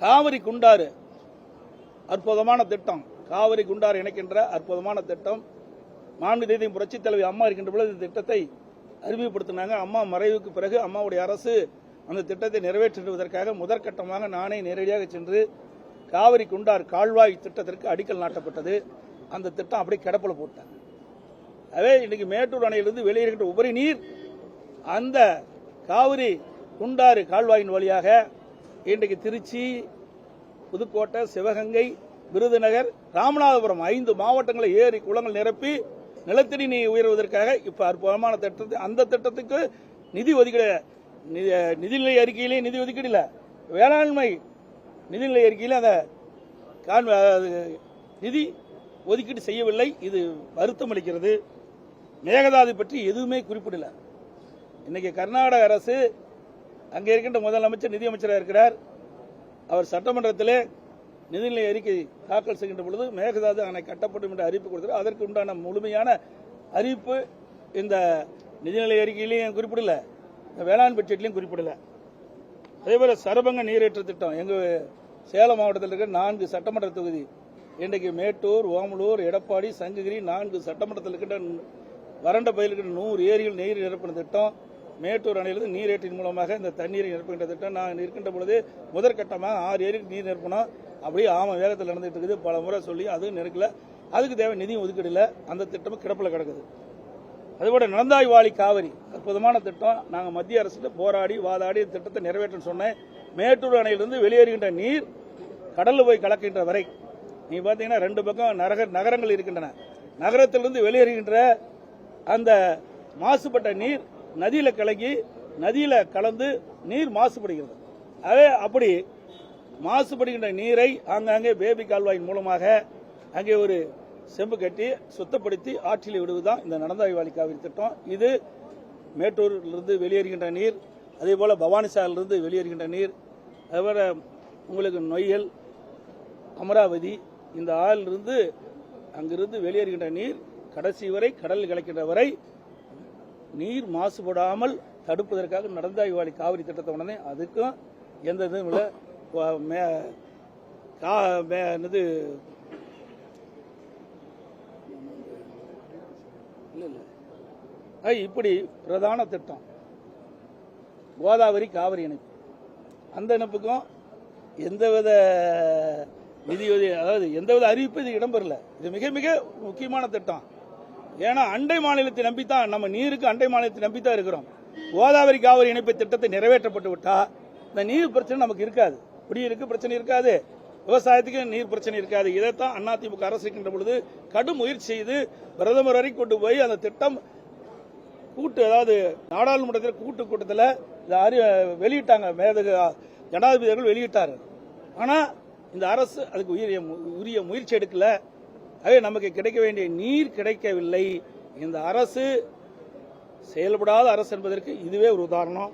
காவிரி குண்டாறு. அற்புதமான திட்டம். காவிரி குண்டாறு இணைக்கின்ற அற்புதமான திட்டம். மாநில தேதியும் புரட்சித் தலைவி அம்மா இருக்கின்ற பொழுது இந்த திட்டத்தை அறிமுகப்படுத்தினாங்க. அம்மா மறைவுக்கு பிறகு அம்மாவுடைய அரசு அந்த திட்டத்தை நிறைவேற்றுவதற்காக முதற்கட்டமாக நானே நேரடியாக சென்று காவிரி குண்டார் கால்வாய் திட்டத்திற்கு அடிக்கல் நாட்டப்பட்டது. அந்த திட்டம் அப்படியே கிடப்பில் போட்டாங்க அதே இன்னைக்கு மேட்டூர் அணையிலிருந்து வெளியேறுகின்ற உபரி நீர் அந்த காவிரி குண்டாறு கால்வாயின் வழியாக இன்றைக்கு திருச்சி புதுக்கோட்டை சிவகங்கை விருதுநகர் ராமநாதபுரம் ஐந்து மாவட்டங்களை ஏரி குளங்கள் நிரப்பி நிலத்தடி நீர் உயர்வதற்காக இப்ப அற்புதமான திட்டத்தை அந்த திட்டத்துக்கு நிதி ஒதுக்கீடு நிதிநிலை அறிக்கையிலே நிதி ஒதுக்கீடு இல்லை. வேளாண்மை நிதிநிலை அறிக்கையில அந்த அது நிதி ஒதுக்கீடு செய்யவில்லை. இது வருத்தம் அளிக்கிறது. மேகதாது பற்றி எதுவுமே குறிப்பிடல. இன்னைக்கு கர்நாடக அரசு அங்கே இருக்கின்ற முதலமைச்சர் நிதியமைச்சராக இருக்கிறார். அவர் சட்டமன்றத்திலே நிதிநிலை அறிக்கை தாக்கல் செய்கின்ற பொழுது மேகதாது அணை கட்டப்படும் என்று அறிவிப்பு கொடுத்தார் அதற்கு உண்டான முழுமையான அறிவிப்பு இந்த நிதிநிலை அறிக்கையிலையும் குறிப்பிடல. இந்த வேளாண் பட்ஜெட்லையும் குறிப்பிடல. அதேபோல சரபங்க நீரேற்ற திட்டம். எங்கள் சேலம் மாவட்டத்தில் இருக்கிற நான்கு சட்டமன்ற தொகுதி இன்றைக்கு மேட்டூர் ஓமலூர் எடப்பாடி சங்ககிரி நான்கு சட்டமன்றத்தில் இருக்கின்ற வறண்ட பயிர் நூறு ஏரிகள் நீர் நிரப்பின திட்டம். மேட்டூர் அணையிலிருந்து நீரேற்றின் மூலமாக இந்த தண்ணீரை நிரப்புகின்ற திட்டம். நான் இருக்கின்ற பொழுது முதற்கட்டமாக ஆறு ஏரிக்கு நீர் நிரப்பணும் அப்படியே ஆம வேகத்தில் நடந்துட்டு இருக்குது. பல முறை சொல்லி அதுவும் நிற்கல அதுக்கு தேவை நிதியும் ஒதுக்கீடு இல்லை. அந்த திட்டமும் கிடப்பில் கிடக்குது. அதுபோல நடந்தாய் வாழி காவிரி அற்புதமான திட்டம். நாங்கள் மத்திய அரசு போராடி வாதாடி இந்த திட்டத்தை நிறைவேற்றணும்னு சொன்னேன். மேட்டூர் அணையிலிருந்து வெளியேறுகின்ற நீர் கடலில் போய் கலக்கின்ற வரை நீ பார்த்தீங்கன்னா ரெண்டு பக்கம் நரக நகரங்கள் இருக்கின்றன. நகரத்திலிருந்து வெளியேறுகின்ற அந்த மாசுபட்ட நீர் நதியில் கலங்கி நதியில் கலந்து நீர் மாசுபடுகிறது. அதே அப்படி மாசுபடுகின்ற நீரை ஆங்காங்கே பேபி கால்வாயின் மூலமாக அங்கே ஒரு செம்பு கட்டி சுத்தப்படுத்தி ஆற்றில் விடுவதுதான் இந்த நடந்தாய் வாலி காவிரி திட்டம். இது மேட்டூரிலிருந்து வெளியேறுகின்ற நீர் அதே போல பவானிசாலிலிருந்து வெளியேறுகின்ற நீர் அதுபோல உங்களுக்கு நொய்யல் அமராவதி இந்த ஆறிலிருந்து அங்கிருந்து வெளியேறுகின்ற நீர் கடைசி வரை கடலில் கலக்கின்ற வரை நீர் மாசுபடாமல் தடுப்பதற்காக நடந்தாய்வாளி காவிரி திட்டத்தை உடனே அதுக்கும் எந்த இதுவும் இல்லை. கா- என்னது? இப்படி பிரதான திட்டம். கோதாவரி காவிரி இணைப்பு. அந்த இணைப்புக்கும் எந்தவித நிதியுதவி அதாவது எந்தவித அறிவிப்பு இது இடம்பெறல. இது மிக மிக முக்கியமான திட்டம். ஏன்னா அண்டை மாநிலத்தை நம்பித்தான் நம்ம நீருக்கு அண்டை மாநிலத்தை நம்பித்தான் இருக்கிறோம். கோதாவரி காவிரி இணைப்பு திட்டத்தை நிறைவேற்றப்பட்டு விட்டா இந்த நீர் பிரச்சனை நமக்கு இருக்காது. குடியிருக்கு பிரச்சனை இருக்காது. விவசாயத்துக்கு நீர் பிரச்சனை இருக்காது. இதைத்தான் அதிமுக அரசு இருக்கின்ற பொழுது கடும் முயற்சி செய்து பிரதமர் வரை கொண்டு போய் அந்த திட்டம் கூட்டு அதாவது நாடாளுமன்றத்தில் கூட்டு கூட்டத்தில் இதை அறி வெளியிட்டாங்க. மேதகு ஜனாதிபதி அவர்கள் வெளியிட்டார். ஆனால் இந்த அரசு அதுக்கு உரிய உரிய முயற்சி எடுக்கலை. ஆகவே நமக்கு கிடைக்க வேண்டிய நீர் கிடைக்கவில்லை. இந்த அரசு செயல்படாத அரசு என்பதற்கு இதுவே ஒரு உதாரணம்.